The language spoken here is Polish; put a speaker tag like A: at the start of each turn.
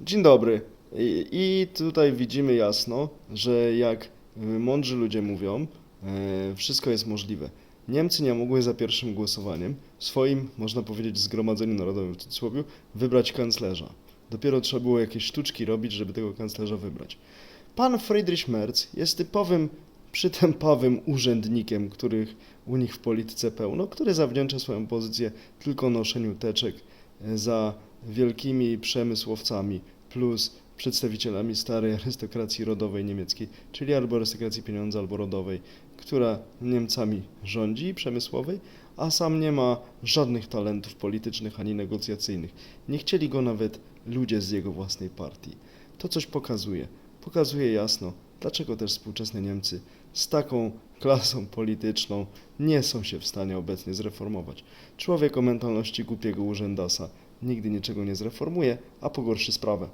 A: Dzień dobry. I, tutaj widzimy jasno, że jak y, mądrzy ludzie mówią, e, wszystko jest możliwe. Niemcy nie mogły za pierwszym głosowaniem w swoim, można powiedzieć, zgromadzeniu narodowym w cudzysłowie, wybrać kanclerza. Dopiero trzeba było jakieś sztuczki robić, żeby tego kanclerza wybrać. Pan Friedrich Merz jest typowym przytępawym urzędnikiem, których u nich w polityce pełno, który zawdzięcza swoją pozycję tylko noszeniu teczek e, za wielkimi przemysłowcami plus przedstawicielami starej arystokracji rodowej niemieckiej, czyli albo arystokracji pieniądza, albo rodowej, która Niemcami rządzi, przemysłowej, a sam nie ma żadnych talentów politycznych ani negocjacyjnych. Nie chcieli go nawet ludzie z jego własnej partii. To coś pokazuje. Pokazuje jasno, dlaczego też współczesne Niemcy z taką klasą polityczną nie są się w stanie obecnie zreformować. Człowiek o mentalności głupiego urzędasa nigdy niczego nie zreformuje, a pogorszy sprawę.